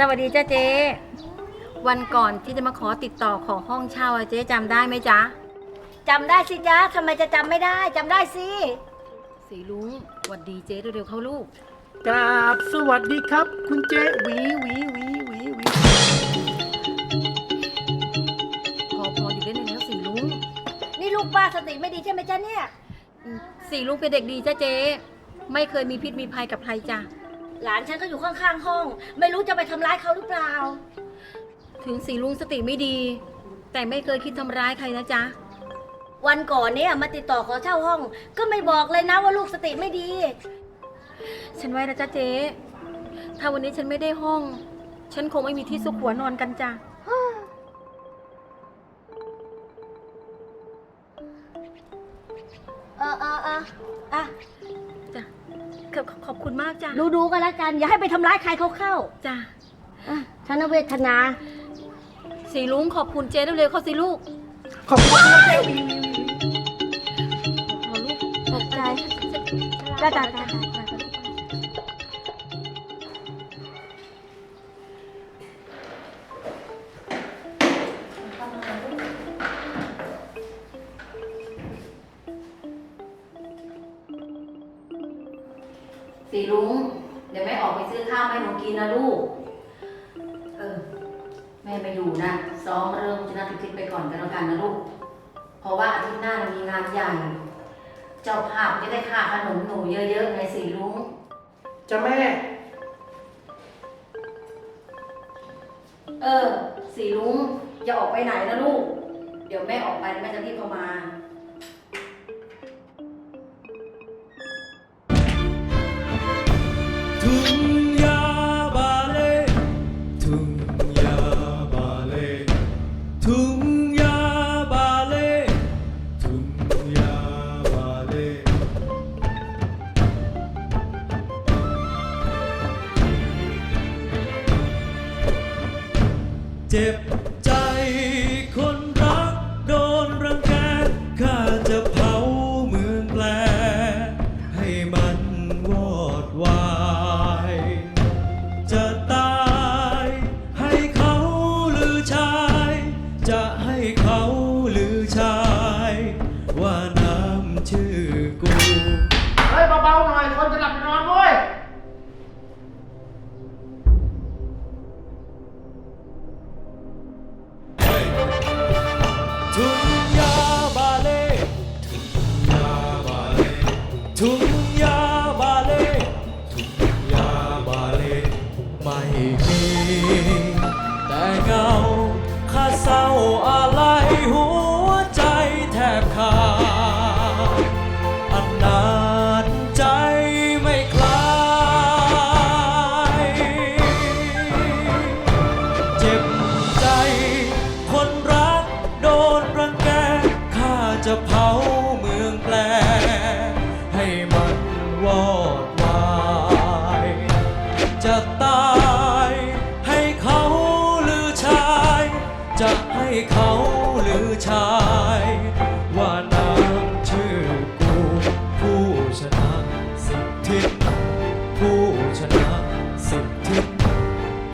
สวัสดีจ้าเจ๊ วันก่อนที่จะมาขอติดต่อขอห้องเช่าอะเจ๊จำได้ไหมจ๊ะ จำได้สิจ๊ะทำไมจะจำไม่ได้จำได้สิ สีลุงหวัดดีเจ๊เร็วๆเข้าลูก กราบสวัสดีครับ คุณเจหวีหวีหวีหวีหวีพอพออยู่ได้เลยแล้วสีลุงนี่ลูกป้าสติไม่ดีใช่ไหมจ๊ะเนี่ยอืมสีลุงเป็นเด็กดีจ้าเจ๊ ไม่เคยมีพิษมีภัยกับใครจ้ะ หลานฉันก็อยู่ข้างๆห้อง ไม่รู้จะไปทำร้ายเขาหรือเปล่า ถึงสีลุงสติไม่ดี แต่ไม่เคยคิดทำร้ายใครนะจ๊ะ วันก่อนเนี่ยมาติดต่อขอเช่าห้อง ก็ไม่บอกเลยนะว่าลูกสติไม่ดี ฉันไว้นะจ๊ะเจ๊ ถ้าวันนี้ฉันไม่ได้ห้อง ฉันคงไม่มีที่ซุกหัวนอนกันจ้ะ มากจ้ะดูดูๆกันแล้วกันอย่าให้ไปทำร้ายใครเขาเข้าจ้ะอะฉันน่ะเวทนา สีลุงขอบคุณเจ๊เร็วๆเข้าสิลูกขอบคุณครับเจหวีพอลูกตกใจ จ้าจ้าจ้า ม่ไปอยู่นะซ้อมเริ่มชนะทิศไปก่อนกันแล้วกันนะลูก เพราะว่าอาทิตย์หน้ามันมีงานใหญ่ เจ้าภาพจะได้ค่าขนมหนูเยอะๆไงสีลุงจะแม่ เออ สีลุงอย่าออกไปไหนนะลูก เดี๋ยวแม่ออกไปแม่จะรีบเข้ามาทุ่ เจ็บ วอดวายจะตายให้เขาหรือชาย จะให้เขาหรือชาย ว่าน้ำชื่อกู ผู้ชนะสิบทิศผู้ชนะสิบทิศ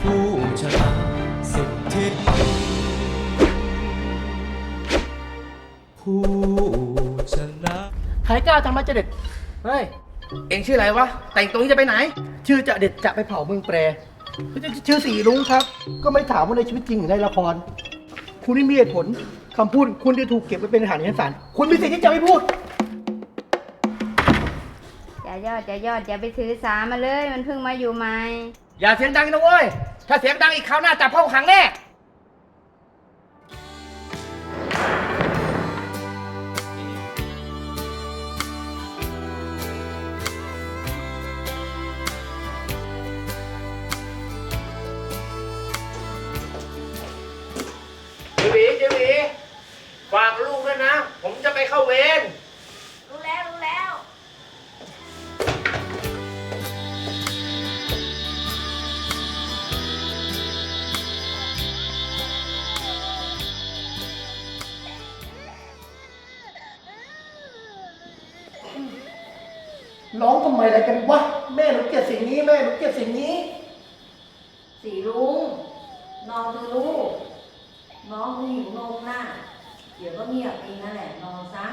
ผู้ชนะสิบทิศผู้ชนะ ใครกล้าทำร้ายเจเด็ดเฮ้ย เอ็งชื่ออะไรวะ แต่งตัวนี้จะไปไหน ชื่อจะเด็ดจะไปเผาเมืองแปร ชื่อสีลุงครับ ก็ไม่ถามว่าในชีวิตจริงหรือในละคร คุณไม่มีเหตุผลคำพูดคุณจะถูกเก็บไว้เป็นอาหารในชั้นศาลคุณมีสิทธิ์ที่จะไม่พูด อย่ายอดอย่ายอดอย่าไปถือสามาเลย มันเพิ่งมาอยู่ใหม่ อย่าเสียงดังนะเว้ย ถ้าเสียงดังอีกคราวหน้าจับเข้าขังแน่ ฝากลูกด้วยนะ ผมจะไปเข้าเวร รู้แล้วรู้แล้ว ร้องทำไมอะไรกันวะ แม่หนูเกลียดสิ่งนี้ แม่หนูเกลียดสิ่งนี้ สีลุงนอนเถอะลูก น้องหิวนมน่ะ เดี๋ยวก็เงียบเองนั่นแหละนอนซะ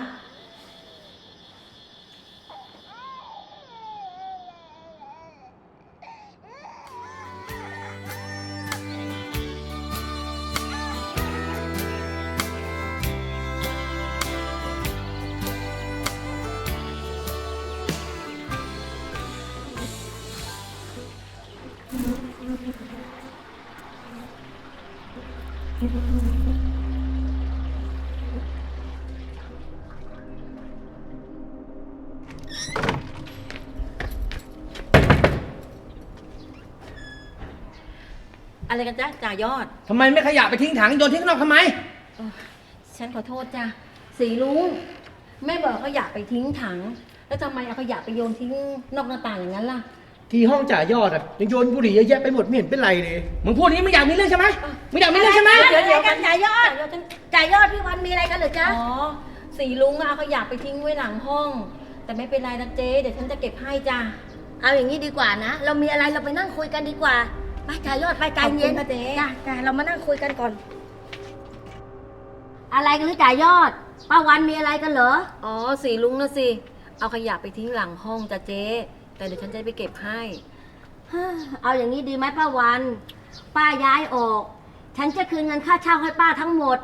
อะไรกันจ๊ะจ่ายอด ทำไมไม่ขยะไปทิ้งถังโยนทิ้งข้างนอกทำไม ฉันขอโทษจ้ะสีลุงแม่บอกขยะไปทิ้งถัง แล้วทำไมเอาขยะไปโยนทิ้งนอกหน้าต่างอย่างนั้นล่ะที่ห้องจ่ายอดอะยังโยนบุหรี่เยอะแยะไปหมดไม่เห็นเป็นไรเลยมึงพูดนี้มึงอยากมีเรื่องใช่ไหมมึงอยากมีเรื่องใช่ไหมเดี๋ยวเดี๋ยวกันจ่ายอดจ่ายอดพี่วันมีอะไรกันเหรอจ๊ะอ๋อสีลุงอะเอาขยะไปทิ้งไว้หลังห้อง แต่ไม่เป็นไรนะเจ๊เดี๋ยวฉันจะเก็บให้จ้ะเอาอย่างนี้ดีกว่านะ เรามีอะไรเราไปนั่งคุยกันดีกว่า ไปจ่ายอดไปใจเย็นขอบคุณค่ะเจ๊ จ้ะจ้ะเรามานั่งคุยกันก่อน อะไรกันหรือจ่ายอด ป้าวันมีอะไรกันเหรอ อ๋อสีลุงนะสิ เอาขยะไปทิ้งหลังห้องจ้ะเจ๊ แต่เดี๋ยวฉันจะไปเก็บให้ เอาอย่างนี้ดีไหมป้าวัน ป้าย้ายออก ฉันจะคืนเงินค่าเช่าให้ป้าทั้งหมด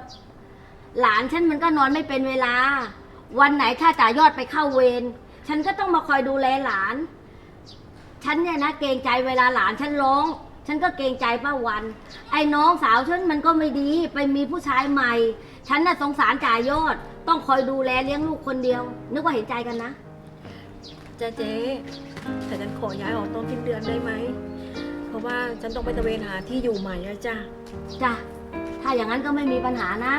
หลานฉันมันก็นอนไม่เป็นเวลา วันไหนถ้าจ่ายอดไปเข้าเวรฉันก็ต้องมาคอยดูแลหลาน ฉันเนี่ยนะเกรงใจเวลาหลานฉันร้อง ฉันก็เกรงใจป้าวัน ไอ้น้องสาวฉันมันก็ไม่ดี ไปมีผู้ชายใหม่ ฉันน่ะสงสารจ่ายอด ต้องคอยดูแลเลี้ยงลูกคนเดียว นึกว่าเห็นใจกันนะจ้าเจ๊แต่ฉันขอย้ายออกต้นสิ้นเดือนได้ไหม เพราะว่าฉันต้องไปตะเวนหาที่อยู่ใหม่แล้วจ้ะ จ้ะ ถ้าอย่างนั้นก็ไม่มีปัญหานะ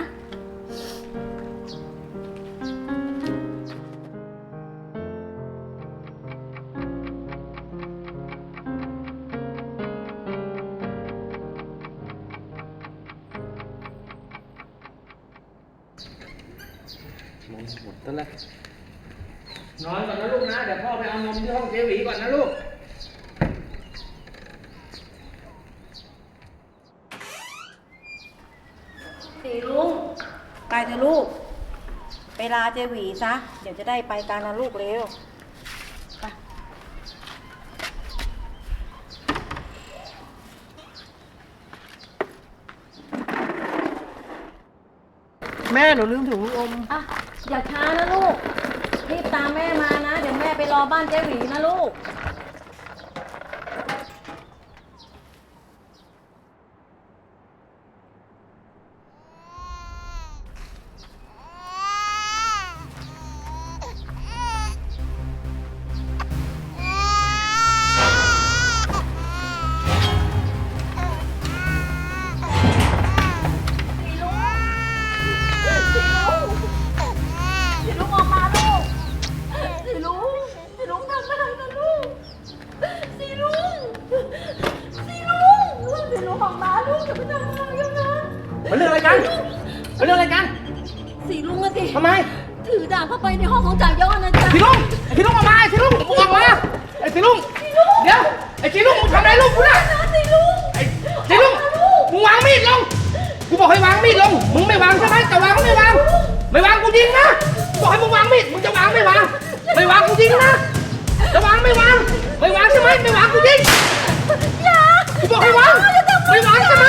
ดหมดต้นแล้วนอนก่อนนะลูกนะ เดี๋ยวพ่อไปเอานมที่ห้องเจหวีก่อนนะลูกสีลุงไปเถอะลูก ไปลาเจหวีซะ เดี๋ยวจะได้ไปการนะลูกเร็วแม่หนูลืมถุงอม อะ อย่าช้านะลูกรีบตามแม่มานะ เดี๋ยวแม่ไปรอบ้านเจ๊หวีนะลูก มันเรื่องอะไรกันมันเรื่องอะไรกันสีลุงอะสิทำไมถือดาบเข้าไปในห้องของจ่ายอดนะจ๊ะสีลุงไอ้สีลุงออกมาไอ้สีลุงมึงออกมาไอ้สีลุงเดี๋ยวไอ้สีลุงมึงทำอะไรลูกกูนะสีลุงไอ้สีลุงมึงวางมีดลงกูบอกให้วางมีดลงมึงไม่วางใช่ไหมจะวางก็ไม่วาง ไม่วางกูยิงนะกูบอกให้มึงวางมีดมึงจะวางไม่วางไม่วางกูยิงนะจะวางไม่วางไม่วางใช่ไหมไม่วางกูยิงอย่ากูบอกให้วางไม่วางใช่ไหม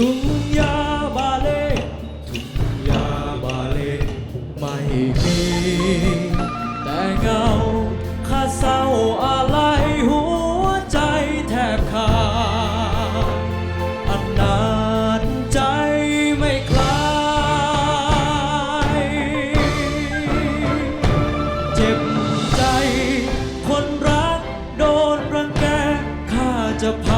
ทุ่งยาบาเลทุ่งยาบาเลไม่มี แต่เงาข้าเศร้าอะไรหัวใจแทบขาดอันนานใจไม่คลาย เจ็บใจ คนรักโดนรังแกข้าจะเผา